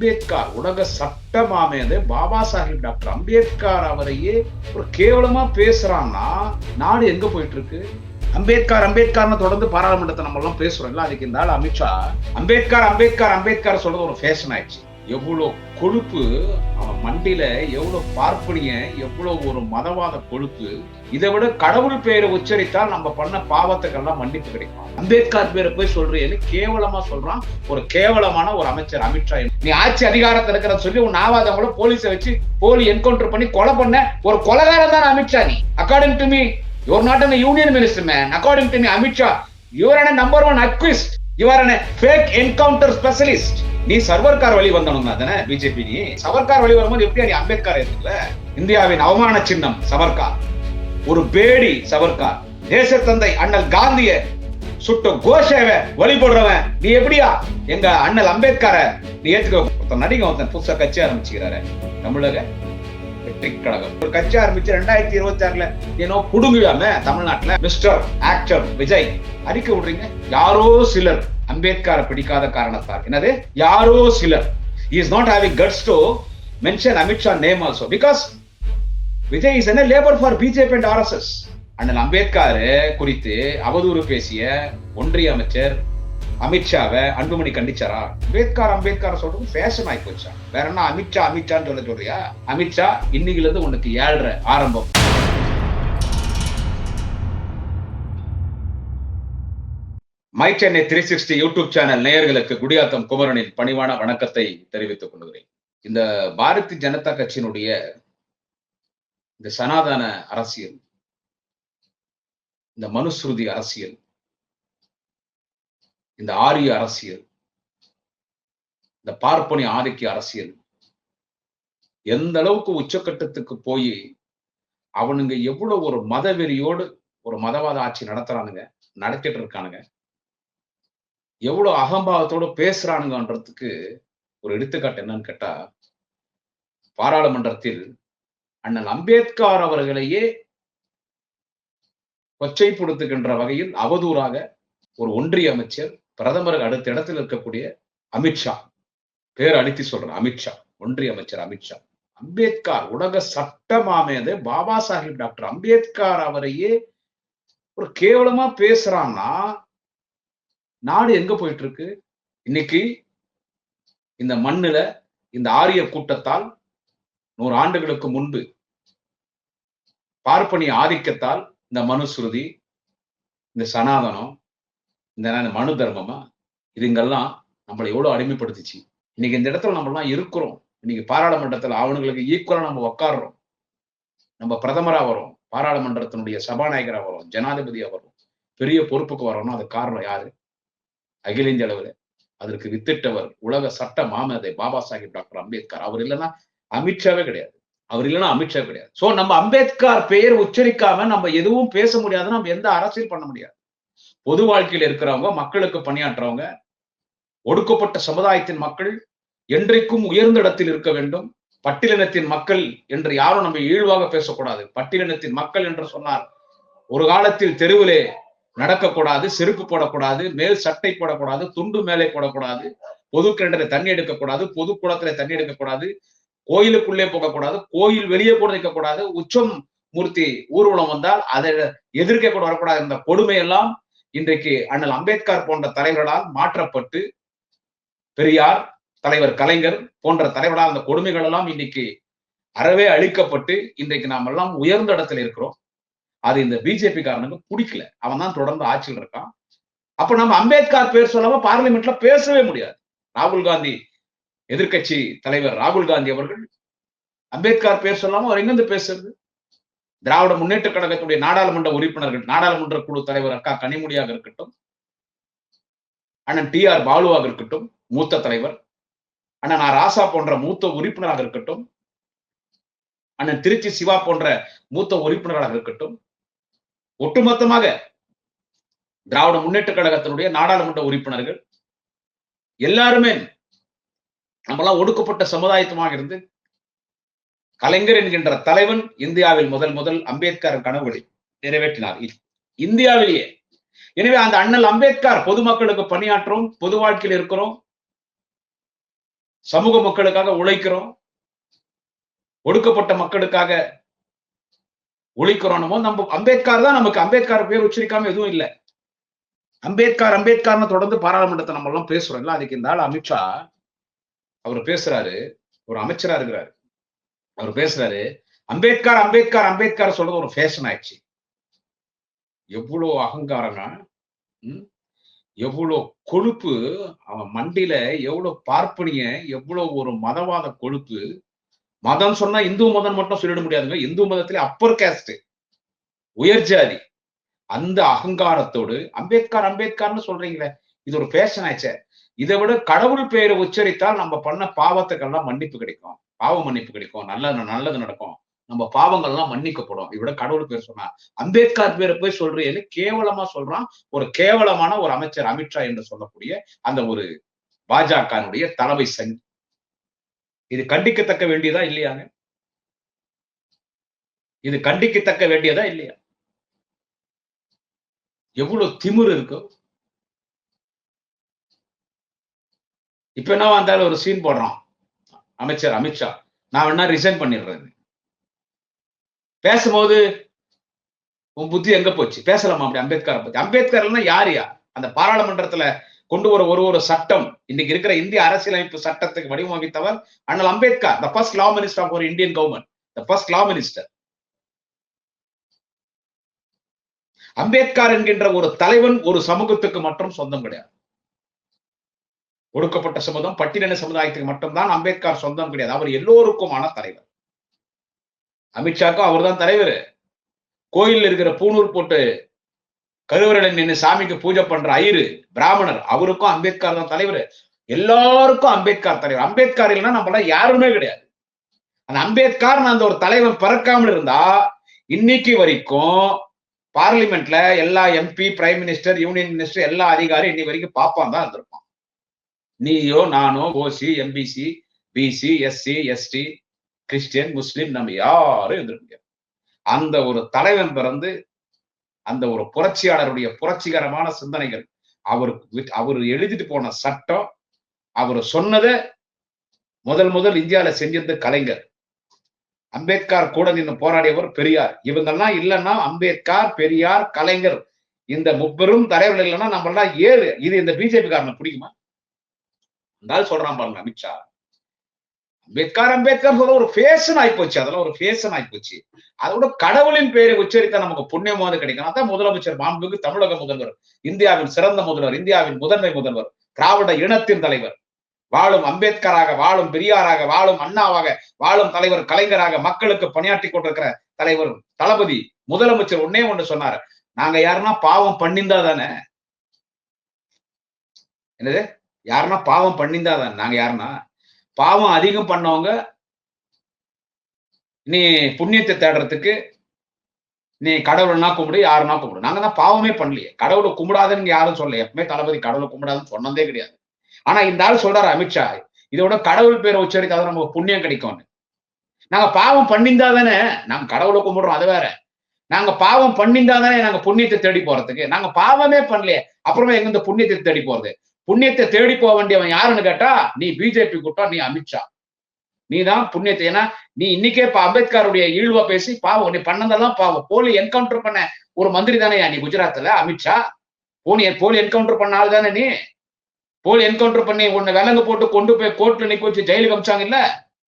அம்பேத்கர் உலக சட்டமாமேது பாபா சாஹிப் டாக்டர் அம்பேத்கர் அவரையே ஒரு கேவலமா பேசுறான்னா நாடு எங்க போயிட்டு இருக்கு அம்பேத்கர் அம்பேத்கர்னு தொடர்ந்து பாராளுமன்றத்தை நம்ம எல்லாம் பேசுறோம்ல அதுக்கு இந்த ஆள் அமித்ஷா. அம்பேத்கர் அம்பேத்கர் அம்பேத்கர் சொல்றது ஒரு ஃபேஷன் ஆயிடுச்சு. எவ்வளவு கொழுப்பு அவன் மண்டியில எவ்வளவு பார்ப்பனிய எவ்வளவு ஒரு மதவாத கொழுப்பு இதை விட கடவுள் பெயரை உச்சரித்தால் நம்ம பண்ண பாவத்துக்கெல்லாம் மன்னிப்பு கிடைக்கும். அம்பேத்கர் பேரை போய் சொல்றேன்னு கேவலமா சொல்றான். ஒரு கேவலமான ஒரு அமைச்சர் அமித்ஷா நீ ஆட்சி அதிகாரத்தில் இருக்கிற சொல்லி உன் ஆவாதவங்கள போலீஸை வச்சு போலி என்கவுண்டர் பண்ணி கொலை பண்ண ஒரு கொலகாரம் தான் அமித்ஷா நீ. According to me your not an union minister man according to me Amit Shah your an number one accused your an fake encounter specialist நீ சர்வர்கார் வழி வந்தனும் தானே பிஜேபி நீ. சவர்கார் வழி வரும்போது எப்படியா நீ அம்பேத்கர் இருக்குல்ல இந்தியாவின் அவமான சின்னம் சவர்கார் ஒரு பேடி சவர்கார் தேசத்தந்தை அண்ணல் காந்திய சுட்ட கோஷேவ வழிபடுறவன். நீ எப்படியா? எங்க அண்ணல் அம்பேத்கர. நீ ஏத்துக்க. ஒருத்தன் நடிகை ஒருத்தன் புதுசா கட்சி ஆரம்பிச்சுக்கிறாரு. தமிழக வெற்றி கழகம் ஒரு கட்சி ஆரம்பிச்சு ரெண்டாயிரத்தி இருபத்தி ஆறுல ஏனோ புடுங்குவாம தமிழ்நாட்டுல மிஸ்டர் ஆக்டர் விஜய் அறிக்கை விடுறீங்க. யாரோ சிலர் அம்பேத்கரை பிடிக்காத காரணத்தால். என்னது? யாரோ சிலர். Is not having guts to mention Amit Shah name also because Vijay is என்ன labour for BJP and RSS அண்ணன் அம்பேத்கர் குறித்து அவதூறு பேசிய ஒன்றிய அமைச்சர் அமித்ஷாவை அன்புமணி கண்டிச்சாரா? அம்பேத்கர் அம்பேத்கர் சொல்றது ஃபேஷன் ஆகி போச்சா? வேற என்ன அமித்ஷா அமித்ஷான்னு சொல்ல சொல்றியா? அமித்ஷா இன்னைக்குல இருந்து உனக்கு ஏழ்ற ஆரம்பம். My Chennai three sixty YouTube channel நேயர்களுக்கு குடியாத்தம் குமரனின் பணிவான வணக்கத்தை தெரிவித்துக் கொள்கிறேன். இந்த பாரதிய ஜனதா கட்சியினுடைய இந்த சனாதன அரசியல் இந்த மனுஸ்ருதி அரசியல் இந்த ஆரிய அரசியல் இந்த பார்ப்பனி ஆதிக்கிய அரசியல் எந்த அளவுக்கு உச்சக்கட்டத்துக்கு போய் அவனுங்க எவ்வளவு ஒரு மதவெறியோடு ஒரு மதவாத ஆட்சி நடத்துறானுங்க நடத்திட்டு இருக்கானுங்க எவ்வளவு அகம்பாவத்தோட பேசுறானுங்கன்றதுக்கு ஒரு எடுத்துக்காட்டு என்னன்னு கேட்டா பாராளுமன்றத்தில் அண்ணல் அம்பேத்கர் அவர்களையே கொச்சைப்படுத்துகின்ற வகையில் அவதூறாக ஒரு ஒன்றிய அமைச்சர் பிரதமர் அடுத்த இடத்தில் இருக்கக்கூடிய அமித்ஷா பேர் அடித்து சொல்றேன் அமித்ஷா ஒன்றிய அமைச்சர் அமித்ஷா அம்பேத்கர் உலக சட்டமாமேது பாபா சாஹிப் டாக்டர் அம்பேத்கர் அவரையே ஒரு கேவலமா பேசுறான்னா நாடு எங்க போயிட்டு இருக்கு இன்னைக்கு இந்த மண்ணுல இந்த ஆரிய கூட்டத்தால் நூறு ஆண்டுகளுக்கு முன்பு பார்ப்பனிய ஆதிக்கத்தால் இந்த மனுஸ்ருதி இந்த சனாதனம் இந்த மனு தர்மமா? இதுங்கெல்லாம் நம்மளை எவ்வளவு அடிமைப்படுத்துச்சு. இன்னைக்கு இந்த இடத்துல நம்மளாம் இருக்கிறோம். இன்னைக்கு பாராளுமன்றத்துல அவனுங்களுக்கு ஈக்குவலாக நம்ம உக்காடுறோம் நம்ம பிரதமரா வரும் பாராளுமன்றத்தினுடைய சபாநாயகரா வரும் ஜனாதிபதியா வரும் பெரிய பொறுப்புக்கு வரோம்னா அது காரணம் யாரு? அகில இந்திய அளவில். அதற்கு வித்திட்டவர் உலக சட்ட மாமதை பாபா சாஹிப் டாக்டர் அம்பேத்கர். அவர் இல்லைன்னா அமித்ஷாவே கிடையாது. அவர் இல்லைன்னா அமித்ஷா கிடையாது. சோ நம்ம அம்பேத்கர் பெயர் உச்சரிக்காம நம்ம எதுவும் பேச முடியாது நம்ம எந்த அரசியல் பண்ண முடியாது. பொது வாழ்க்கையில இருக்கிறவங்க மக்களுக்கு பணியாற்றவங்க ஒடுக்கப்பட்ட சமுதாயத்தின் மக்கள் என்றைக்கும் உயர்ந்த இடத்தில் இருக்க வேண்டும். பட்டியலினத்தின் மக்கள் என்று யாரும் நம்ம இழிவாக பேசக்கூடாது. பட்டியலினத்தின் மக்கள் என்று சொன்னார் ஒரு காலத்தில் தெருவிலே நடக்கக்கூடாது செருப்பு போடக்கூடாது மேல் சட்டை போடக்கூடாது துண்டு மேலே போடக்கூடாது பொது கிணத்துல தண்ணி எடுக்கக்கூடாது பொது குளத்துல தண்ணி எடுக்கக்கூடாது கோயிலுக்குள்ளே போகக்கூடாது கோயில் வெளியே கூட இருக்கக்கூடாது உச்சம் மூர்த்தி ஊர்வலம் வந்தால் அதை எதிர்க்க கூட வரக்கூடாது. இந்த கொடுமையெல்லாம் இன்றைக்கு அண்ணல் அம்பேத்கர் போன்ற தலைவர்களால் மாற்றப்பட்டு பெரியார் தலைவர் கலைஞர் போன்ற தலைவர்களால் அந்த கொடுமைகள் எல்லாம் இன்னைக்கு அறவே அழிக்கப்பட்டு இன்றைக்கு நாம் எல்லாம் உயர்ந்த இடத்துல இருக்கிறோம். அது இந்த பிஜேபி காரனுக்கு பிடிக்கல. அவன் தான் தொடர்ந்து ஆட்சியில் இருக்கான். அப்ப நம்ம அம்பேத்கர் பேர் சொல்லாம பார்லிமெண்ட்ல பேசவே முடியாது. ராகுல் காந்தி எதிர்கட்சி தலைவர் ராகுல் காந்தி அவர்கள் அம்பேத்கர் பேர் சொல்லாம அவர் எங்கிருந்து பேசுறது? திராவிட முன்னேற்ற கழகத்துடைய நாடாளுமன்ற உறுப்பினர்கள் நாடாளுமன்ற குழு தலைவர் அக்கா கனிமொழியாக இருக்கட்டும் அண்ணன் டி ஆர் பாலுவாக இருக்கட்டும் மூத்த தலைவர் அண்ணன் ஆர் ராசா போன்ற மூத்த உறுப்பினராக இருக்கட்டும் அண்ணன் திருச்சி சிவா போன்ற மூத்த உறுப்பினராக இருக்கட்டும் ஒட்டுமொத்தமாக திராவிட முன்னேற்ற கழகத்தினுடைய நாடாளுமன்ற உறுப்பினர்கள் எல்லாருமே நம்மளாம் ஒடுக்கப்பட்ட சமுதாயத்துமாக இருந்து கலைஞர் என்கின்ற தலைவன் இந்தியாவில் முதல் முதல் அம்பேத்கர் கனவுகளை நிறைவேற்றினார். இந்தியாவிலேயே. எனவே அந்த அண்ணல் அம்பேத்கர் பொதுமக்களுக்கு பணியாற்றும் பொது வாழ்க்கையில் இருக்கிறோம் சமூக மக்களுக்காக உழைக்கிறோம் ஒடுக்கப்பட்ட மக்களுக்காக உழைக்கிறோம் நம்ம அம்பேத்கர் தான் நமக்கு அம்பேத்கர் பேர் உச்சரிக்காம எதுவும் இல்லை. அம்பேத்கர் அம்பேத்கர்னு தொடர்ந்து பாராளுமன்றத்தை நம்ம எல்லாம் பேசுறோம்ல அதுக்கு இந்த ஆள் அமித்ஷா அவர் பேசுறாரு ஒரு அமைச்சரா இருக்கிறாரு. அவர் பேசுறாரு அம்பேத்கர் அம்பேத்கர் அம்பேத்கர் சொல்றது ஒரு ஃபேஷன் ஆயிடுச்சு. எவ்வளோ அகங்காரங்க எவ்வளோ கொழுப்பு அவன் மண்டியில எவ்வளவு பார்ப்பனிய எவ்வளவு ஒரு மதவாத கொழுப்பு. மதம் சொன்னா இந்து மதம் மட்டும் சொல்லிட முடியாதுங்க. இந்து மதத்திலே அப்பர் கேஸ்ட் உயர் ஜாதி. அந்த அகங்காரத்தோடு அம்பேத்கர் அம்பேத்கர்னு சொல்றீங்களே இது ஒரு ஃபேஷன் ஆச்சே இதை விட கடவுள் பெயரை உச்சரித்தால் நம்ம பண்ண பாவத்துக்கெல்லாம் மன்னிப்பு கிடைக்கும். பாவ மன்னிப்பு கிடைக்கும். நல்லது நல்லது நடக்கும். நம்ம பாவங்கள்லாம் மன்னிக்கப்படும். இவிட கடவுள் பேர் சொன்னா அம்பேத்கர் பேரை போய் சொல்றேன்னு கேவலமா சொல்றான் ஒரு கேவலமான ஒரு அமைச்சர் அமித்ஷா என்று சொல்லக்கூடிய அந்த ஒரு பாஜகனுடைய தலைமை சங்கி இது கண்டிக்கத்தக்க வேண்டியதா இல்லையாங்க இது கண்டிக்கத்தக்க வேண்டியதா இல்லையா? எவ்வளவு திமிர் இருக்கும் இப்ப என்ன வந்தாலும் ஒரு சீன் போடுறான். அமைச்சர் அமித்ஷா. நான் வேணா ரிசைன் பண்ணிடுறேன். பேசும்போது உன் புத்தி எங்க போச்சு? பேசலாமா அப்படி அம்பேத்கரை பத்தி? அம்பேத்கர்னா யாரியா அந்த பாராளுமன்றத்துல கொண்டு வர ஒரு ஒரு சட்டம். இன்னைக்கு இருக்கிற இந்திய அரசியலமைப்பு சட்டத்துக்கு வடிவமைத்தவர் அண்ணல் Ambedkar the first law minister of ஒரு Indian government the first law minister Ambedkar என்கின்ற ஒரு தலைவன் ஒரு சமூகத்துக்கு மட்டும் சொந்தம் கிடையாது. ஒடுக்கப்பட்ட சமுதாயம் பட்டியலின சமுதாயத்துக்கு மட்டும்தான் அம்பேத்கர் சொந்தம் கிடையாது. அவர் எல்லோருக்குமான தலைவர். அமித்ஷாக்கும் அவர் தான் தலைவர். கோயில் இருக்கிற பூணூர் போட்டு கருவறையில நின்று சாமிக்கு பூஜை பண்ற ஐயரு பிராமணர் அவருக்கும் அம்பேத்கர் தான் தலைவர். எல்லாருக்கும் அம்பேத்கர் தலைவர். அம்பேத்கர் இல்லைன்னா நம்மள யாருமே கிடையாது. அந்த அம்பேத்கர் அந்த ஒரு தலைவன் பிறக்காமல் இருந்தா இன்னைக்கு வரைக்கும் பார்லிமெண்ட்ல எல்லா MP prime minister union minister எல்லா அதிகாரியும் இன்னைக்கு வரைக்கும் பாப்பான் தான் இருந்திருப்பான். நீயோ நானோ OC MBC BC SC ST Christian Muslim நம்ம யாரும் இருந்திருக்க முடியாது. அந்த ஒரு தலைவன் பிறந்து அந்த ஒரு புரட்சியாளருடைய புரட்சிகரமான சிந்தனைகள் அவர் அவர் எழுதிட்டு போன சட்டம் அவர் சொன்னதை முதல் முதல் இந்தியாவில செஞ்சது கலைஞர். அம்பேத்கர் கூட நின்று போராடியவர் பெரியார். இவங்கெல்லாம் இல்லைன்னா அம்பேத்கர் பெரியார் கலைஞர் இந்த முப்பெரும் தலைவர்கள் இல்லைன்னா நம்மளாம் ஏழு இது இந்த பிஜேபி காரணம் பிடிக்குமா? இருந்தாலும் சொல்றான் பாருங்க அமித்ஷா. அம்பேத்கர் அம்பேத்கர் சொல்ல ஒரு ஃபேஷன் ஆயிப்போச்சு. அதெல்லாம் ஒரு ஃபேஷன் ஆயிப்போச்சு. அதோட கடவுளின் பெயரை உச்சரித்தா நமக்கு புண்ணியமாவது கிடைக்கும். அதான் முதலமைச்சர் மாண்புக்கு தமிழக முதல்வர் இந்தியாவின் சிறந்த முதல்வர் இந்தியாவின் முதன்மை முதல்வர் திராவிட இனத்தின் தலைவர். வாழும் அம்பேத்கராக வாழும் பெரியாராக வாழும் அண்ணாவாக வாழும் தலைவர் கலைஞராக மக்களுக்கு பணியாற்றி கொண்டிருக்கிற தலைவர் தளபதி முதலமைச்சர் ஒன்னே ஒண்ணு சொன்னாரு. நாங்க யாருன்னா பாவம் பண்ணிந்தா தானே? என்னது? யாருன்னா பாவம் பண்ணிந்தா நாங்க யாருன்னா பாவம் அதிகம் பண்ணவங்க நீ புண்ணியத்தை தேடுறதுக்கு நீ கடவுள்னா கும்பிடு யாருன்னா கும்பிடு நாங்க தான் பாவமே பண்ணலையே. கடவுளை கும்பிடாதுன்னு யாரும் சொல்லல. எப்பவுமே தளபதி கடவுளை கும்பிடாதுன்னு சொன்னதே கிடையாது. ஆனா இந்த ஆள் சொல்றாரு அமித்ஷா இதோட கடவுள் பேரை உச்சரித்தாதான் நமக்கு புண்ணியம் கிடைக்கும்னு. நாங்க பாவம் பண்ணிந்தா தானே நாங்க கடவுளை கும்பிடுறோம் அது வேற. நாங்க பாவம் பண்ணிந்தா தானே நாங்க புண்ணியத்தை தேடி போறதுக்கு. நாங்க பாவமே பண்ணலையே அப்புறமா எங்க இந்த புண்ணியத்தை தேடி போறது? புண்ணியத்தை தேடி போக வேண்டியவன் யாருன்னு கேட்டா நீ பிஜேபி கூட்டம் நீ அமித்ஷா. நீ தான் புண்ணியத்தை ஏன்னா நீ இன்னைக்கே இப்ப அம்பேத்கருடைய ஈழ்வா பேசி பாவம் நீ பண்ணதெல்லாம் பாவம். போலி என்கவுண்டர் பண்ண ஒரு மந்திரி தானே நீ குஜராத்ல அமித்ஷா. போனி போலி என்கவுண்டர் பண்ண ஆள் தானே நீ. போலி என்கவுண்டர் பண்ணி உன்னை விலங்கு போட்டு கொண்டு போய் கோர்ட்ல நிக்க வச்சு ஜெயிலுக்கு அமிச்சாங்க இல்ல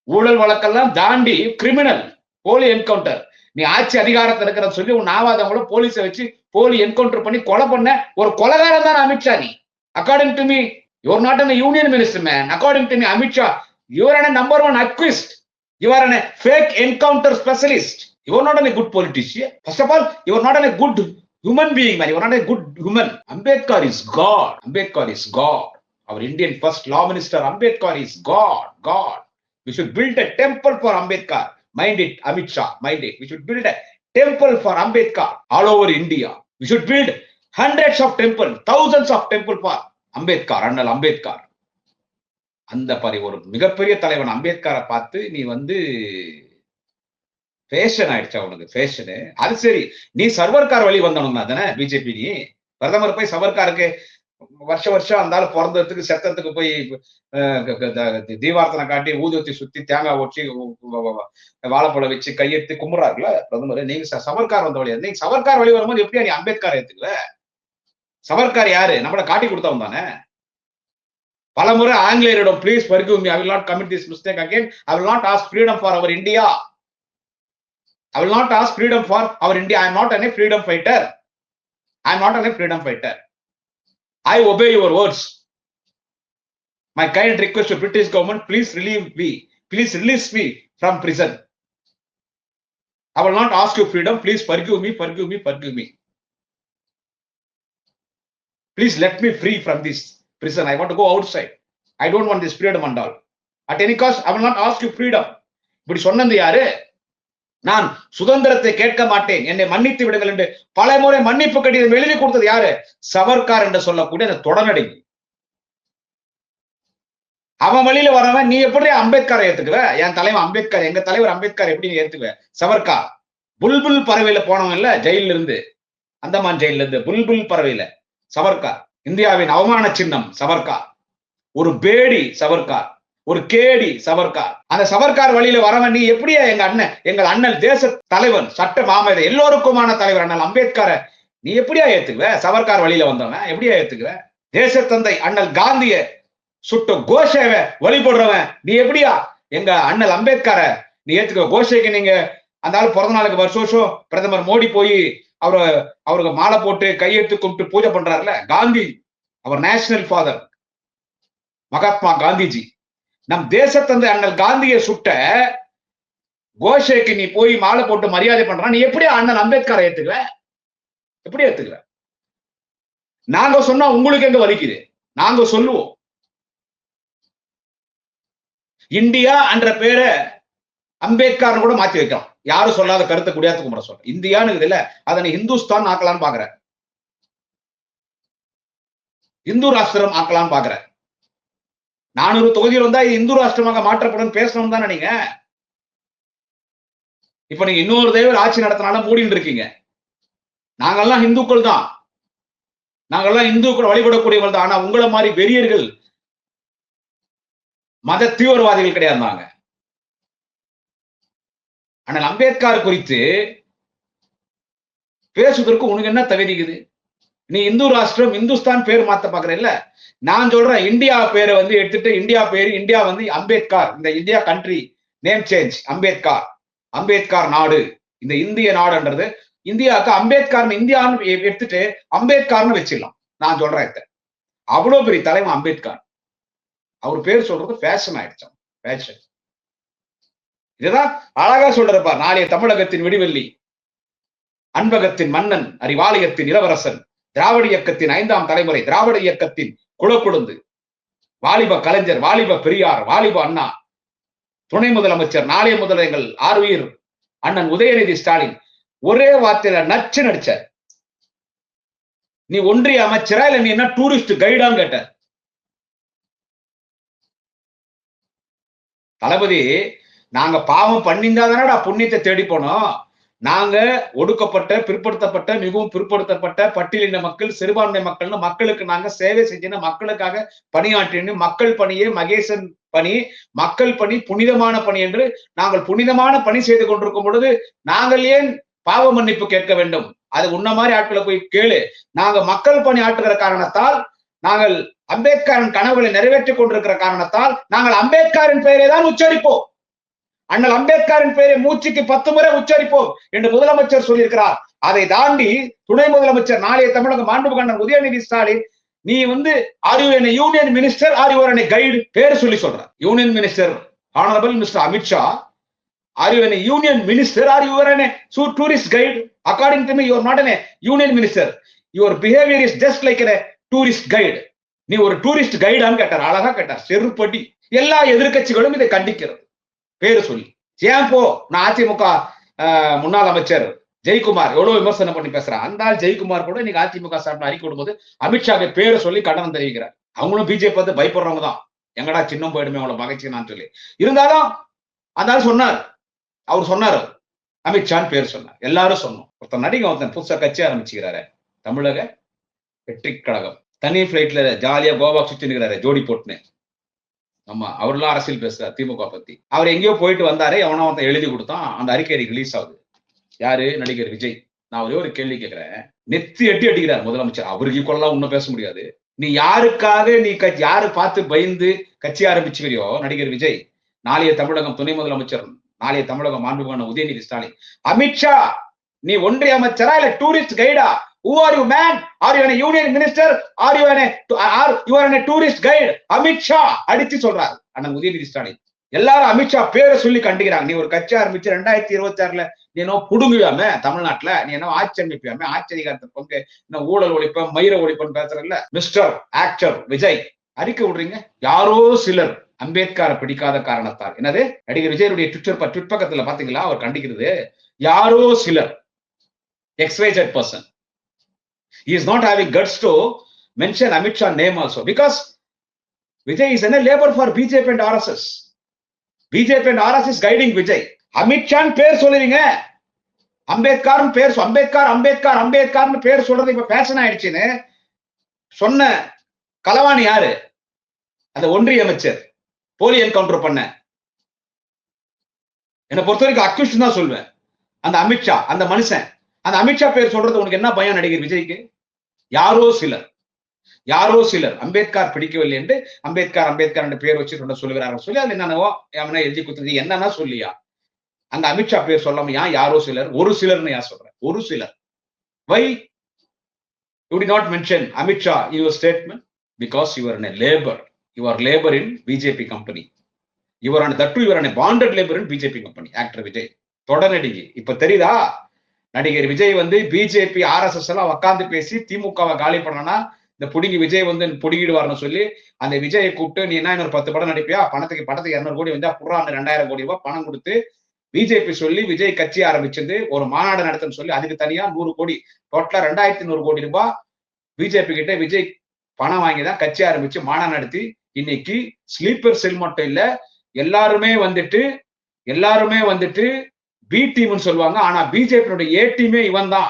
ஊழல் வழக்கெல்லாம் தாண்டி கிரிமினல் போலி என்கவுண்டர் நீ ஆட்சி அதிகாரத்தில் இருக்கிற சொல்லி உன் ஆவாதவங்கள போலீஸை வச்சு போலி என்கவுண்டர் பண்ணி கொலை பண்ண ஒரு கொலகாரம் தான் அமித்ஷா நீ. According to me, you're not a union minister, man. According to me, Amit you are a number one acquist. You are a fake encounter specialist. You are not a good politician. First of all, you are not a good human being, man. You are not a good human. Ambedkar is God. Ambedkar is God. Our Indian first law minister, Ambedkar is God. God. We should build a temple for Ambedkar. Mind it, Amit mind it. We should build a temple for Ambedkar all over India. We should build hundreds of temple thousands of temple for Ambedkar அண்ணல் அம்பேத்கர் அந்த பரி ஒரு மிகப்பெரிய தலைவன் அம்பேத்கரை பார்த்து நீ வந்து ஃபேஷன் ஆயிடுச்சா உனக்கு? ஃபேஷனு அது சரி. நீ சர்வர்கார் வழி வந்தவனுங்க தானே பிஜேபி நீ? பிரதமர் போய் சவர்காருக்கு வருஷ வருஷம் அந்த பிறந்ததுக்கு செத்தத்துக்கு போய் தீபார்த்தனை காட்டி ஊதுவத்தி சுத்தி தேங்காய் ஒட்டி வாழைப்பழம் வச்சு கையெடுத்து கும்புறாருல பிரதமர். நீங்க சவர்கார் வந்த வழியா? நீங்க சவர்க்கார் வழி வரும்போது எப்படியா நீ அம்பேத்கர் ஏத்துக்கல சவர்கார் யாரு நம்மளை காட்டி கொடுத்தவன் தானே பல முறை ஆங்கிலேயரிடம் please forgive me I will not commit this mistake again I will not ask freedom for our India I will not ask freedom for our India I am not an a freedom fighter I am not an a freedom fighter I obey your words my kind request British government please relieve me please release me from prison I will not ask you freedom please forgive me forgive me forgive me please let me free from this prison. I want to go outside. I don't want this freedom and all. At any cost I will not ask you freedom இப்படி சொன்னது யாரு? நான் சுதந்திரத்தை கேட்க மாட்டேன். என்னை மன்னித்து விடுங்கள் என்று பல முறை மன்னிப்பு கடிதம் எழுதி கொடுத்தது யாரு? சவர்கார் என்று சொல்லக்கூடிய அந்த தொடர்நடை அவன் வழியில வரவன் நீ எப்படி அம்பேத்கரை ஏத்துக்குவ? என் தலைவர் அம்பேத்கர் எங்க தலைவர் அம்பேத்கர் எப்படி நீ ஏத்துக்குவ? சவர்கார். புல்புல் பறவையில போனவன் இல்ல ஜெயில இருந்து. அந்தமான் ஜெயில இருந்து புல்புல் பறவையில. சவர்கார் இந்தியாவின் அவமான சின்னம் சவர்கார் ஒரு பேடி சவர்கார் ஒரு கேடி சவர்கார் அந்த சவர்கார் வழியில வரவன் நீ எப்படியா எங்க அண்ணன் எங்கள் அண்ணன் தேச தலைவன் சட்ட மாமத எல்லோருக்குமான தலைவர் அண்ணல் அம்பேத்கரை நீ எப்படியா ஏத்துக்குவ? சவர்கார் வழியில வந்தவன் எப்படியா ஏத்துக்குவ? தேசத்தந்தை அண்ணல் காந்திய சுட்ட கோஷேவ வழிபடுறவன் நீ எப்படியா? எங்க அண்ணல் அம்பேத்கரை நீ ஏத்துக்க கோஷைக்கு நீங்க அந்த ஆள் பிறந்த நாளுக்கு வருஷம் வருஷம் பிரதமர் மோடி போய் அவரை அவருக்கு மாலை போட்டு கையெழுத்து கும்பிட்டு பூஜை பண்றாருல காந்தி அவர் நேஷனல் ஃபாதர் மகாத்மா காந்திஜி. நம் தேசத்தந்தை அண்ணல் காந்தியை சுட்ட கோஷேக்கு நீ போய் மாலை போட்டு மரியாதை பண்றான் நீ எப்படி அண்ணன் அம்பேத்கரை ஏத்துக்கல எப்படி ஏத்துக்கல நாங்க சொன்னா உங்களுக்கு எங்க வலிக்குது? நாங்க சொல்லுவோம். இந்தியா என்ற பேரை அம்பேத்கர் கூட மாத்தி வைக்கலாம். யாரும் சொல்லாத கருத்தை குடியாத்து கும்பிட சொல்றேன். இந்தியான்னு இதுல அதனை ஹிந்துஸ்தான் இந்துஸ்தான் ஆக்கலாம்னு பாக்குற. இந்து ராஷ்டிரம் ஆக்கலாம்னு பாக்குற. நானூறு தொகுதியில் வந்தா இது இந்து ராஷ்டிரமாக மாற்றப்படும் பேசணும் தானே நீங்க? இப்ப நீங்க இன்னொரு தேவர் ஆட்சி நடத்தினாலும் மூடிட்டு இருக்கீங்க. நாங்கெல்லாம் இந்துக்கள் தான். நாங்கெல்லாம் இந்துக்கள் வழிபடக்கூடியவர்கள் தான். ஆனா உங்களை மாதிரி வெறியர்கள் மத தீவிரவாதிகள் கிடையாது நாங்க ஆனால் அம்பேத்கர் குறித்து பேசுவதற்கு உனக்கு என்ன தகுதிக்குது நீ இந்து ராஷ்டிரம் இந்துஸ்தான் பேர் மாத்த பாக்குற இல்ல? நான் சொல்றேன் இந்தியா பேரை வந்து எடுத்துட்டு இந்தியா பேர் இந்தியா வந்து அம்பேத்கர் இந்த India country name change Ambedkar. Ambedkar நாடு இந்த இந்திய நாடுன்றது. இந்தியாவுக்கு அம்பேத்கர் இந்தியான்னு எடுத்துட்டு அம்பேத்கர்னு வச்சிடலாம். நான் சொல்றேன் இத. அவ்வளவு பெரிய தலைவன் அம்பேத்கர். அவர் பேர் சொல்றது ஃபேஷன் ஆயிடுச்சான் ஃபேஷன் இதுதான் அழகா சொல்றப்பா நாளைய தமிழகத்தின் விடிவெள்ளி. அன்பகத்தின் மன்னன் அறிவாலயத்தின் இளவரசன் திராவிட இயக்கத்தின் ஐந்தாம் தலைமுறை திராவிட இயக்கத்தின் குலக்குழுந்து வாலிப கலைஞர் வாலிப பெரியார் வாலிப அண்ணா துணை முதலமைச்சர் நாளைய முதல்வர் எங்கள் ஆர்வீர் அண்ணன் உதயநிதி ஸ்டாலின் ஒரே வார்த்தையில நச்சு நடிச்சார். நீ ஒன்றிய அமைச்சரா இல்ல நீ என்ன டூரிஸ்ட் கைடான்னு கேட்டார். தளபதி நாங்க பாவம் பண்ணியிருந்தா தானடா புண்ணியத்தை தேடி போனோம். நாங்க ஒடுக்கப்பட்ட பிற்படுத்தப்பட்ட மிகவும் பிற்படுத்தப்பட்ட பட்டியலின மக்கள் சிறுபான்மை மக்கள்னு மக்களுக்கு நாங்க சேவை செஞ்சின மக்களுக்காக பணியாற்றினு மக்கள் பணியே மகேசன் பணி மக்கள் பணி புனிதமான பணி என்று நாங்கள் புனிதமான பணி செய்து கொண்டிருக்கும் பொழுது நாங்கள் ஏன் பாவ மன்னிப்பு கேட்க வேண்டும்? அது உன்ன மாதிரி ஆட்களை போய் கேளு. நாங்க மக்கள் பணி ஆற்றுகிற காரணத்தால் நாங்கள் அம்பேத்கரின் கனவுகளை நிறைவேற்றிக் கொண்டிருக்கிற காரணத்தால் நாங்கள் அம்பேத்கரின் பெயரை தான் உச்சரிப்போம். அண்ணல் அம்பேத்கரின் பெயரை மூச்சுக்கு பத்து முறை உச்சரிப்போம் என்று முதலமைச்சர் சொல்லியிருக்கிறார். அதை தாண்டி துணை முதலமைச்சர் நாளைய தமிழக மாண்புகண்ணன் உதயநிதி ஸ்டாலின் நீ வந்து are you union minister are your guide பேர் சொல்லி சொல்ற union minister honourable mister Amit Shah are you union minister are you tourist guide according to me your not an union minister. Your behaviour is just like a tourist guide நீ ஒரு tourist கைடான்னு கேட்டார். அழகா கேட்டார். செருப்படி. எல்லா எதிர்க்கட்சிகளும் இதை கண்டிக்கிறது பேரு சொல்லி. ஏன் போ? நான் அதிமுக ஆஹ், முன்னாள் அமைச்சர் ஜெயக்குமார் எவ்வளவு விமர்சனம் பண்ணி பேசுறான். அந்த ஆள் ஜெயக்குமார் கூட இன்னைக்கு அதிமுக சார்பில் அறிக்கை விடும்போது அமித்ஷாக்கு பேரை சொல்லி கண்டனம் தெரிவிக்கிறார். அவங்களும் பிஜேபி பார்த்து பயப்படுறவங்க தான். எங்கடா சின்னம் போயிடுமே அவங்கள மகிழ்ச்சி நான் சொல்லி. இருந்தாலும் அந்த ஆள் சொன்னார். அவர் சொன்னார். அமித்ஷான்னு பேர் சொன்னார். எல்லாரும் சொன்னோம். ஒருத்தன் நடிகை ஒருத்தன் புதுசாக கட்சி ஆரம்பிச்சுக்கிறாரு. தமிழக வெற்றி கழகம். தனி ஃபிளைட்ல ஜாலியா கோவா சுத்தி நிற்கிறாரு ஜோடி போட்டுன்னு. ஆமா அவர்லாம் அரசியல் பேசுறாரு திமுக பத்தி. அவர் எங்கேயோ போயிட்டு வந்தாரு எவனோ ஒருத்தன் எழுதி கொடுத்தான் அந்த அறிக்கை ரிலீஸ் ஆகுது. யாரு? நடிகர் விஜய். நான் ஒரே ஒரு கேள்வி கேட்கிறேன். நெத்தி எட்டி அடிக்கிறார் முதலமைச்சர். அவருக்கு கொள்ளலாம் ஒன்னும் பேச முடியாது. நீ யாருக்காக நீ யாரு பார்த்து பயந்து கட்சி ஆரம்பிச்சுக்கிறியோ நடிகர் விஜய் நாளைய தமிழகம் துணை முதலமைச்சர் நாளைய தமிழகம் மாண்புமான உதயநிதி ஸ்டாலின். அமித்ஷா நீ ஒன்றிய அமைச்சரா இல்ல டூரிஸ்ட் கைடா who are you man are you union minister are you are you are tourist guide Amit Shah அடிச்சு சொல்றாரு. அண்ணன் உதயநிதி ஸ்டாலின். எல்லாரும் அமித்ஷா பேரை சொல்லி கண்டுக்கிறாங்க. நீ ஒரு கட்சி ஆரம்பிச்சு ரெண்டாயிரத்தி இருபத்தி ஆறுல நீ என்ன புடுங்குவியாம தமிழ்நாட்டுல? நீ என்ன ஆட்சி அமைப்பியாம ஆட்சி அதிகாரத்தை பங்கு என்ன ஊழல் ஒழிப்ப மயிர ஒழிப்பன்னு பேசுறதுல மிஸ்டர் ஆக்டர் விஜய். அறிக்கை விடுறீங்க? யாரோ சிலர். அம்பேத்கரை பிடிக்காத காரணத்தால். என்னது? நடிகர் விஜயனுடைய ட்விட்டர் ட்விட் பக்கத்துல பாத்தீங்களா? அவர் கண்டிக்கிறது. யாரோ சிலர். எக்ஸ்வைசட் person he is not having guts to mention Amit Shah name also. Because Vijay is in a labor for BJP and RSS. BJP and RSS is guiding Vijay. Amit Shawn பேர் சொல்லுவீங்க அம்பேத்கர் பேர் அம்பேத்கர் அம்பேத்கர் அம்பேத்கர்னு பேர் சொல்றது இப்ப பேஷன் ஆயிடுச்சுன்னு சொன்ன கலவாணி யாரு? அந்த ஒன்றிய அமைச்சர். போலி என்கவுண்டர் பண்ண. என்னை பொறுத்த வரைக்கும் அக்யூஸ்ட் தான் சொல்வேன். அந்த அமித்ஷா அந்த மனுஷன். அந்த அமித்ஷா பேர் சொல்றது உனக்கு என்ன பயம் நடிகர் விஜய்க்கு? யாரோ சிலர் யாரோ சிலர் அம்பேத்கர் பிடிக்கவில்லை என்று அம்பேத்கர் அம்பேத்கர் என்ற பேர் வச்சு சொன்ன சொல்லுகிறார்கள் சொல்லி அது என்னவோ எழுதி குத்துறது என்னன்னா சொல்லியா? அந்த அமித்ஷா பேர் சொல்லாம ஏன் யாரோ சிலர்? ஒரு சிலர்னு யார் சொல்றேன் ஒரு சிலர். Why you did not mention Amit Shah your statement because your in labour your labour in BJP company your on that your on bonded labour in BJP company actor Vijay தொடநடிகை இப்ப தெரியுதா? நடிகர் விஜய் வந்து பிஜேபி ஆர்எஸ்எஸ் எல்லாம் உட்காந்து பேசி திமுகவை காலி பண்ணனா இந்த புடுங்கி விஜய் வந்து புடுங்கிடுவார்னு சொல்லி அந்த விஜயை கூப்பிட்டு நீ என்ன இன்னொரு பத்து படம் நடிப்பியா? பணத்துக்கு படத்துக்கு இரநூறு கோடி வந்தா புறா அந்த ரெண்டாயிரம் கோடி ரூபாய் பணம் கொடுத்து பிஜேபி சொல்லி விஜய் கட்சி ஆரம்பிச்சது ஒரு மாநாடு நடத்துன்னு சொல்லி அதுக்கு தனியா நூறு கோடி டோட்டலா ரெண்டாயிரத்தி நூறு கோடி ரூபாய் பிஜேபி கிட்ட விஜய் பணம் வாங்கி தான் கட்சி ஆரம்பிச்சு மாநாடு நடத்தி இன்னைக்கு ஸ்லீப்பர் செல் மட்டும் இல்ல எல்லாருமே வந்துட்டு எல்லாருமே வந்துட்டு பி டீம்னு சொல்லுவாங்க. ஆனா பிஜேபியோட ஏ டீமே இவன் தான்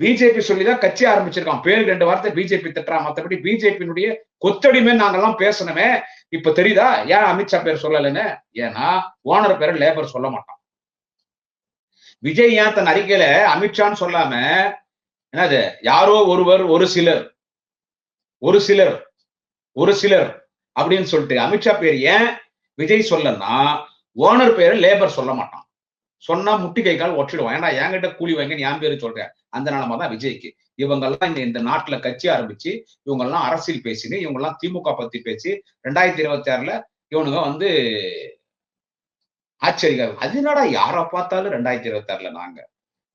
பிஜேபி சொல்லிதான் கட்சி ஆரம்பிச்சிருக்கான். பேர் ரெண்டு வார்த்தை பிஜேபி திட்டுறான். மத்தபடி பிஜேபியினுடைய கொத்தடிமே நாங்கெல்லாம் பேசணுமே. இப்ப தெரியுதா? ஏன் அமித்ஷா பேர் சொல்லலைன்னு? ஏன்னா ஓனர் பேரை லேபர் சொல்ல மாட்டான். விஜய் ஏன் தன் அறிக்கையில அமித்ஷான்னு சொல்லாம என்னது? யாரோ ஒருவர் ஒரு சிலர் ஒரு சிலர் ஒரு சிலர் அப்படின்னு சொல்லிட்டு அமித்ஷா பேர் ஏன் விஜய் சொல்லன்னா ஓனர் பேரை லேபர் சொல்ல மாட்டான். சொன்னா முட்டி கை கால் ஒற்றிடுவோம் ஏன்னா என்கிட்ட கூலி வாங்கன்னு என் பேரு சொல்றேன் அந்த நிலைமை தான் விஜய்க்கு. இவங்கெல்லாம் இந்த இந்த நாட்டுல கட்சி ஆரம்பிச்சு இவங்க எல்லாம் அரசியல் பேசினு இவங்க எல்லாம் திமுக பத்தி பேசி ரெண்டாயிரத்தி இருபத்தி ஆறுல இவனுங்க வந்து ஆச்சரியம். அது என்னடா யாரை பார்த்தாலும் ரெண்டாயிரத்தி இருபத்தி ஆறுல நாங்க.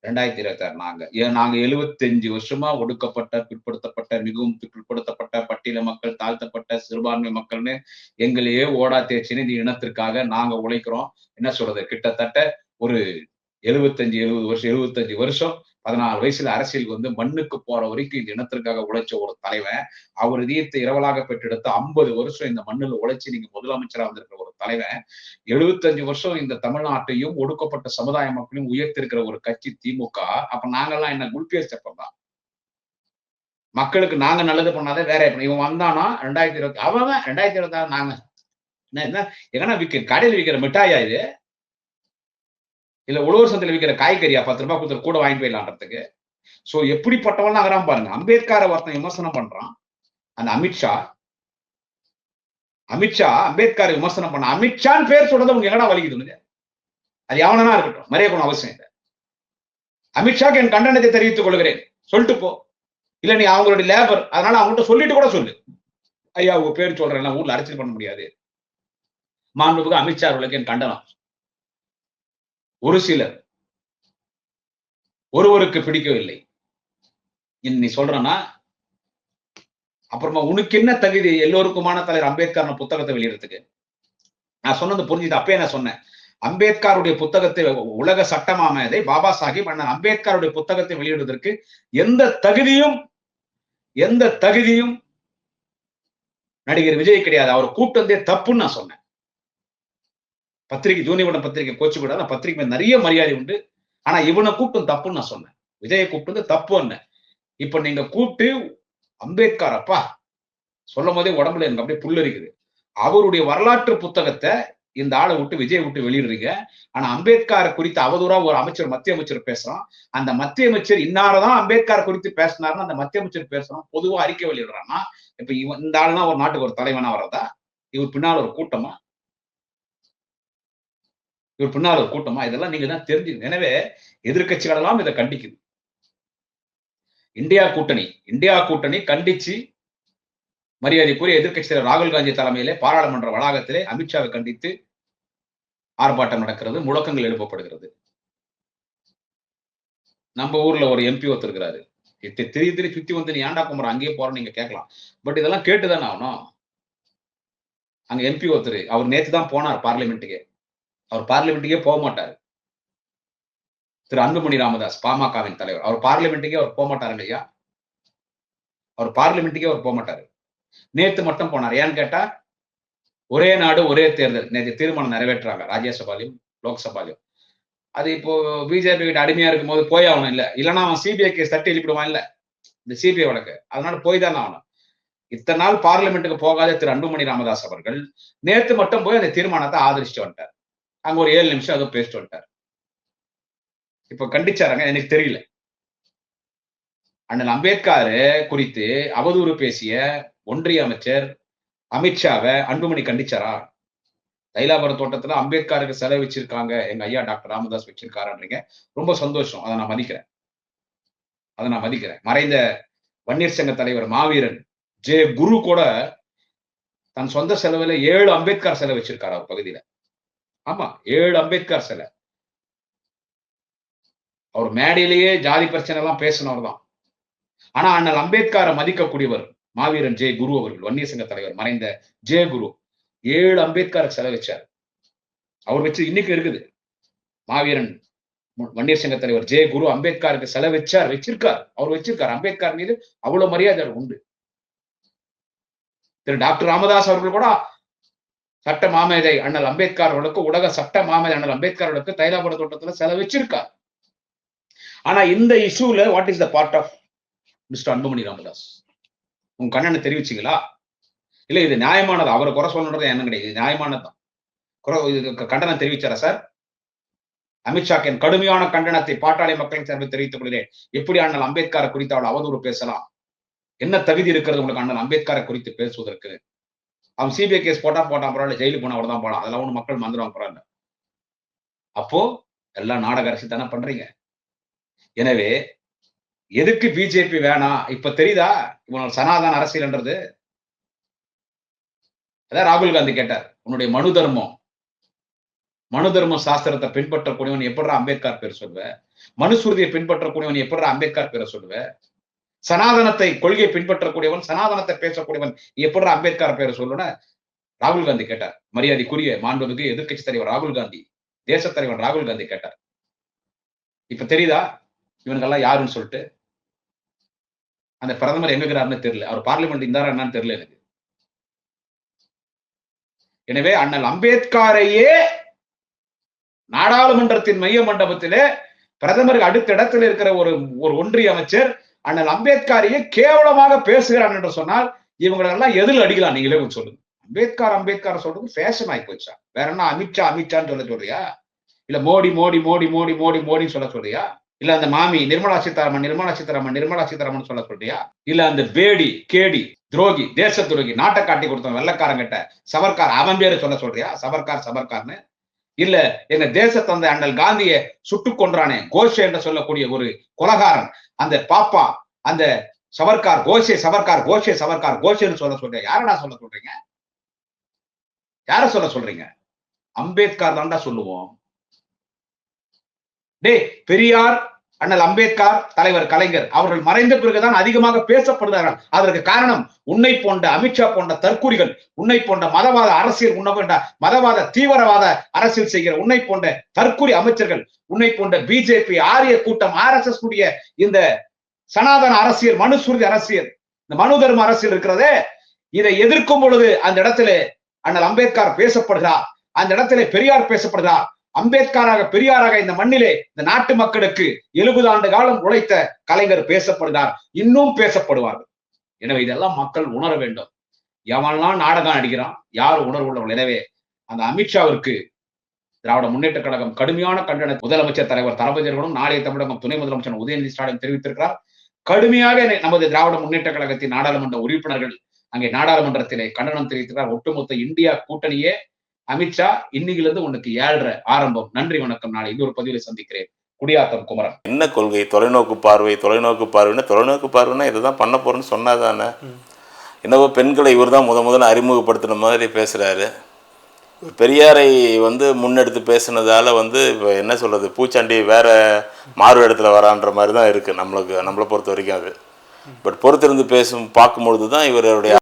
ரெண்டாயிரத்தி இருபத்தி ஆறு நாங்க. ஏன் நாங்க எழுபத்தஞ்சு வருஷமா ஒடுக்கப்பட்ட பிற்படுத்தப்பட்ட மிகவும் பிற்படுத்தப்பட்ட பட்டியல மக்கள் தாழ்த்தப்பட்ட சிறுபான்மை மக்கள்னு எங்களையே ஓடா தேய்ச்சின்னு இந்த இனத்திற்காக நாங்க உழைக்கிறோம். என்ன சொல்றது? கிட்டத்தட்ட ஒரு எழுபத்தஞ்சு எழுபது வருஷம் எழுபத்தஞ்சு வருஷம் பதினாலு வயசுல அரசியலுக்கு வந்து மண்ணுக்கு போற வரைக்கும் இந்த இனத்திற்காக உழைச்ச ஒரு தலைவன். அவர் இதயத்தை இரவலாக பெற்றெடுத்து ஐம்பது வருஷம் இந்த மண்ணில் உழைச்சி நீங்க முதலமைச்சரா வந்திருக்கிற ஒரு தலைவன். எழுபத்தஞ்சு வருஷம் இந்த தமிழ்நாட்டையும் ஒடுக்கப்பட்ட சமுதாய மக்களையும் உயர்த்திருக்கிற ஒரு கட்சி திமுக. அப்ப நாங்கெல்லாம் என்ன குல்பியஸ் செப்பம் தான். மக்களுக்கு நாங்க நல்லது பண்ணாதே வேற இவன் வந்தானா ரெண்டாயிரத்தி இருபத்தி அவன் ரெண்டாயிரத்தி இருபத்தி ஆறு நாங்க என்ன என்ன? ஏன்னா விற்க கடையில் விற்கிற மிட்டாயா இது. இல்ல உழவர் சந்தையில் விற்கிற காய்கறியா பத்து ரூபாய் கொடுத்து கூட வாங்கிட்டு போயிடலான்றதுக்கு. சோ எப்படிப்பட்டவன் ஆகிறான் பாருங்க. அம்பேத்கரை ஒருத்தன் விமர்சனம் பண்றான். அந்த அமித்ஷா அமித்ஷா அம்பேத்கரை விமர்சனம் பண்ண அமித்ஷான்னு பேர் சொல்றது உங்களுக்கு எங்கடா வலிக்குதுங்க அது எவனா இருக்கட்டும் மறையக்கணும் அவசியம் இல்லை. அமித்ஷாக்கு என் கண்டனத்தை தெரிவித்துக் கொள்கிறேன். சொல்லிட்டு போ. இல்ல நீ அவங்களுடைய லேபர் அதனால அவங்ககிட்ட சொல்லிட்டு கூட சொல்லு. ஐயா உங்க பேர் சொல்றேன் ஊர்ல அரசியல் பண்ண முடியாது. மாண்புக்கு அமித்ஷா அவர்களுக்கு என் கண்டனம். ஒரு சிலர் ஒருவருக்கு பிடிக்கவில்லை. நீ சொல்றனா? அப்புறமா உனக்கு என்ன தகுதி? எல்லோருக்குமான தலைவர் அம்பேத்கர் புத்தகத்தை வெளியிடறதுக்கு. நான் சொன்னது புரிஞ்சுது? அப்பயே நான் சொன்னேன். அம்பேத்கருடைய புத்தகத்தை உலக சட்டமாமதை பாபா சாஹிப் அண்ணன் அம்பேத்கருடைய புத்தகத்தை வெளியிடுவதற்கு எந்த தகுதியும் எந்த தகுதியும் நடிகர் விஜய் கிடையாது. அவர் கூப்பிட்டு வந்தே தப்புன்னு நான் சொன்னேன். பத்திரிகை ஜூனிவடம் பத்திரிகை கோச்சு கூட அந்த பத்திரிகை நிறைய மரியாதை உண்டு. ஆனா இவனை கூப்பிட்டு தப்புன்னு நான் சொன்னேன். விஜயை கூப்பிட்டு தப்பு என்ன இப்ப நீங்க கூப்பிட்டு அம்பேத்கர் அப்பா சொல்லும் போதே உடம்புல எனக்கு அப்படியே புல்லரிக்குது. அவருடைய வரலாற்று புத்தகத்தை இந்த ஆளை விட்டு விஜய் விட்டு வெளியிடுறீங்க. ஆனா அம்பேத்கர் குறித்து அவதூறா ஒரு அமைச்சர் மத்திய அமைச்சர் பேசுறான். அந்த மத்திய அமைச்சர் இன்னாரதான் அம்பேத்கர் குறித்து பேசினாருன்னு அந்த மத்திய அமைச்சர் பேசுறான். பொதுவா அறிக்கை வெளியிடுறான்னா இப்ப இவன் இந்த ஆள்னா ஒரு நாட்டுக்கு ஒரு தலைவனா வரதா இவர் பின்னால் ஒரு கூட்டமா? இவர் பின்னால் ஒரு கூட்டமா இதெல்லாம் நீங்க தான் தெரிஞ்சு எனவே எதிர்கட்சிகளெல்லாம் இதை கண்டிக்குது. இந்தியா கூட்டணி இந்தியா கூட்டணி கண்டிச்சு மரியாதைக்குரிய எதிர்க்கட்சி தலைவர் ராகுல் காந்தி தலைமையிலே பாராளுமன்ற வளாகத்திலே அமித்ஷாவை கண்டித்து ஆர்ப்பாட்டம் நடக்கிறது முழக்கங்கள் எழுப்பப்படுகிறது. நம்ம ஊர்ல ஒரு எம்பி ஒருத்தருக்கிறாரு. திரி திரி சுத்தி வந்து நீ ஆண்டா குமர அங்கேயே போற நீங்க கேட்கலாம். பட் இதெல்லாம் கேட்டுதானே ஆகணும். அங்க எம்பி ஒருத்தர் அவர் நேத்து தான் போனார் பார்லிமெண்ட்டுக்கு. அவர் பார்லிமெண்ட்டுக்கே போக மாட்டார். திரு அன்புமணி ராமதாஸ் பாமகவின் தலைவர். அவர் பார்லிமெண்ட்டுக்கே அவர் போக மாட்டாருங்க ஐயா அவர் பார்லிமெண்ட்டுக்கே அவர் போக மாட்டாரு. நேத்து மட்டும் போனார். ஏன்னு கேட்டா ஒரே நாடு ஒரே தேர்தல். நேற்று தீர்மானம் நிறைவேற்றுறாங்க. ராஜ்யசபாலையும் லோக்சபாலையும். அது இப்போ பிஜேபி கிட்ட அடிமையா இருக்கும் போது போய் ஆகணும் இல்லை. இல்லைன்னா அவன் சிபிஐ கேஸ் தட்டி எழுப்பிடுவான் இல்லை. இந்த சிபிஐ வழக்கு. அதனால போய் தானே ஆகணும். இத்தனை நாள் பார்லிமெண்ட்டுக்கு போகாத திரு அன்புமணி ராமதாஸ் அவர்கள் நேத்து மட்டும் போய் அந்த தீர்மானத்தை ஆதரிச்சுட்டு வந்துட்டார். அங்க ஒரு ஏழு நிமிஷம் அதை பேசிட்டு வந்துட்டார். இப்ப கண்டிச்சாருங்க? எனக்கு தெரியல. அண்ணன் அம்பேத்கர் குறித்து அவதூறு பேசிய ஒன்றிய அமைச்சர் அமித்ஷாவை அன்புமணி கண்டிச்சாரா? தைலாபுரம் தோட்டத்துல அம்பேத்கருக்கு செலவு வச்சிருக்காங்க. எங்க ஐயா டாக்டர் ராமதாஸ் வச்சிருக்காருன்றீங்க. ரொம்ப சந்தோஷம். அதை நான் மதிக்கிறேன். அதை நான் மதிக்கிறேன். மறைந்த வன்னியர் சங்க தலைவர் மாவீரன் ஜே குரு கூட தன் சொந்த செலவுல ஏழு அம்பேத்கர் செலவு வச்சிருக்காரு அவர் பகுதியில. ஆமா ஏழு அம்பேத்கர் சிலை. அவர் மேடையிலேயே ஜாதி பிரச்சனை எல்லாம் பேசினவர் தான். ஆனா அண்ணல் அம்பேத்கரை மதிக்கக்கூடியவர் மாவீரன் ஜெய குரு அவர்கள் வன்னிய சங்க தலைவர் மறைந்த ஜெய குரு ஏழு அம்பேத்கருக்கு செலவு வச்சார். அவர் வச்சு இன்னைக்கு இருக்குது. மாவீரன் வன்னியர் சங்க தலைவர் ஜெய குரு அம்பேத்கருக்கு செலவு வச்சார் வச்சிருக்கார். அவர் வச்சிருக்கார். அம்பேத்கர் மீது அவ்வளவு மரியாதை உண்டு. திரு டாக்டர் ராமதாஸ் அவர்கள் கூட சட்ட மாமேதை அண்ணல் அம்பேத்கர் அவர்களுக்கு உலக சட்ட மாமேதை அண்ணல் அம்பேத்கர் அவர்களுக்கு தைலாபுர தோட்டத்துல செலவிச்சிருக்கார் ஆனா இந்த இஷ்யூல what is the part of mister Anbumani Ramadoss? உங்க கண்ணனை தெரிவிச்சிங்களா? இல்ல இது நியாயமானது? அவரை குறை சொல்லணுன்றது என்ன கிடையாது. நியாயமானது நியாயமானதுதான் குறை கண்டனம் தெரிவிச்சாரா சார்? அமித்ஷாக்கு என் கடுமையான கண்டனத்தை பாட்டாளி மக்களின் சார்பில் தெரிவித்துக் கொள்கிறேன். எப்படி அண்ணல் அம்பேத்கரை குறித்து அவள் அவதூறு பேசலாம்? என்ன தகுதி இருக்கிறது உங்களுக்கு அண்ணல் அம்பேத்கரை குறித்து பேசுவதற்கு? அவன் சிபிஐ கேஸ் போட்டா போட்டான் பரவாயில்ல ஜெயிலுக்கு போனா அவ்வளவுதான் போலாம். அதெல்லாம் ஒன்று மக்கள் மந்திரம் பரவாயில்ல. அப்போ எல்லாம் நாடக அரசு தானே பண்றீங்க. எனவே எதுக்கு பிஜேபி வேணாம் இப்ப தெரியுதா? இவனோட சனாதன அரசியல்ன்றது. அதான் ராகுல் காந்தி கேட்டார் உன்னுடைய மனு தர்மம் மனு தர்ம சாஸ்திரத்தை பின்பற்றக்கூடியவன் எப்படா அம்பேத்கர் பேர் சொல்வ மனுசுருதியை பின்பற்றக்கூடியவன் எப்படா அம்பேத்கர் பேரை சொல்லுவேன் சனாதனத்தை கொள்கையை பின்பற்றக்கூடியவன் சனாதனத்தை பேசக்கூடியவன். எப்படா அம்பேத்கர் பேரை சொல்லுன? ராகுல் காந்தி கேட்டார். மரியாதைக்குரிய மாண்புமிகு எதிர்கட்சி தலைவர் ராகுல் காந்தி தேச தலைவர் ராகுல் காந்தி கேட்டார். இப்ப தெரியுதா? இவனுக்கெல்லாம் யாருன்னு சொல்லிட்டு? அந்த பிரதமர் எங்கிறாருன்னு தெரியல. அவர் பார்லிமெண்ட் இருந்தாரா என்னன்னு தெரியல எனக்கு. எனவே அண்ணல் அம்பேத்கரையே நாடாளுமன்றத்தின் மைய மண்டபத்திலே பிரதமருக்கு அடுத்த இடத்துல இருக்கிற ஒரு ஒரு ஒன்றிய அமைச்சர் அண்ணல் அம்பேத்கரையே கேவலமாக பேசுகிறான் என்று சொன்னால் இவங்களெல்லாம் எதில் அடிக்கலாம். நீங்களே கொஞ்சம் சொல்லுங்க. அம்பேத்கர் அம்பேத்கர் சொல்றது ஃபேஷன் ஆகி போச்சா? வேற என்ன அமித்ஷா அமித்ஷான்னு சொல்ல சொல்றியா? இல்ல மோடி மோடி மோடி மோடி மோடி மோடின்னு சொல்ல சொல்றியா? இல்ல அந்த மாமி நிர்மலா சீதாராமன் நிர்மலா சீதாராமன் நிர்மலா சீதாராமன் சொல்ல சொல்றியா? இல்ல அந்த பேடி கேடி துரோகி தேச துரோகி நாட்டை காட்டி கொடுத்த வெள்ளக்காரங்கிட்ட சவர்கார் அவன் பேரு சொல்ல சொல்றியா? சவர்கார் சவர்கார்னு இல்ல எங்க தேச தந்தை அண்ணல் காந்திய சுட்டு கொன்றானே கோஷே என்று சொல்லக்கூடிய ஒரு கொலகாரன். அந்த பாப்பா அந்த சவர்கார் கோஷே சவர்கார் கோஷே சவர்கார் கோஷேன்னு சொல்ல சொல்றீங்க. யாரடா சொல்ல சொல்றீங்க? யார சொல்ல சொல்றீங்க? அம்பேத்கர் தான்டா சொல்லுவோம். டே பெரியார் அண்ணல் அம்பேத்கர் தலைவர் கலைஞர் அவர்கள் மறைந்த பிறகுதான் அதிகமாக பேசப்படுகிறார்கள். அதற்கு காரணம் உன்னை போன்ற அமித்ஷா போன்ற தற்கூரிகள் உன்னை போன்ற மதவாத அரசியல் உண்ண மதவாத தீவிரவாத அரசியல் செய்கிற உன்னை போன்ற தற்கூரி அமைச்சர்கள் உன்னை போன்ற பிஜேபி ஆரிய கூட்டம் ஆர் எஸ் எஸ் கூடிய இந்த சனாதன அரசியல் மனுசூர்தி அரசியல் இந்த மனு தர்ம அரசியல் இருக்கிறதே இதை எதிர்க்கும் பொழுது அந்த இடத்துல அண்ணல் அம்பேத்கர் பேசப்படுகிறார். அந்த இடத்துல பெரியார் பேசப்படுகிறார். அம்பேத்கராக பெரியாராக இந்த மண்ணிலே இந்த நாட்டு மக்களுக்கு எழுபது ஆண்டு காலம் உழைத்த கலைஞர் பேசப்படுகிறார். இன்னும் பேசப்படுவார்கள். எனவே இதெல்லாம் மக்கள் உணர வேண்டும். எவன்லாம் நாடகம் அடிக்கிறான் யார் உணர்வுள்ளவர்கள் எனவே அந்த அமித்ஷாவிற்கு திராவிட முன்னேற்ற கழகம் கடுமையான கண்டன முதலமைச்சர் தலைவர் தரபஜர்களும் நாளைய தமிழகம் துணை முதலமைச்சர் உதயநிதி ஸ்டாலின் தெரிவித்திருக்கிறார். கடுமையாக நமது திராவிட முன்னேற்ற கழகத்தின் நாடாளுமன்ற உறுப்பினர்கள் அங்கே நாடாளுமன்றத்திலே கண்டனம் தெரிவித்திருக்கிறார். ஒட்டுமொத்த இந்தியா கூட்டணியே அமித்ஷா இன்னையிலிருந்து உனக்கு ஏழ்ற ஆரம்பம். நன்றி வணக்கம். நாளை இன்னொரு பதிவில் சந்திக்கிறேன். குடியாத்தம் குமரன். என்ன கொள்கை? தொலைநோக்கு பார்வை தொலைநோக்கு பார்வைன்னா தொலைநோக்கு பார்வைன்னா இதை தான் பண்ண போறேன்னு சொன்னாதானே? என்னவோ பெண்களை இவர் தான் முத முதல்ல அறிமுகப்படுத்தின மாதிரி பேசுறாரு. பெரியாரை வந்து முன்னெடுத்து பேசுனதால வந்து இப்போ என்ன சொல்றது? பூச்சாண்டி வேற மாறு இடத்துல வரான்ற மாதிரி தான் இருக்கு. நம்மளுக்கு நம்மளை பொறுத்த வரைக்கும் அது. பட் பொறுத்திருந்து பேசும் பார்க்கும்பொழுது தான் இவருடைய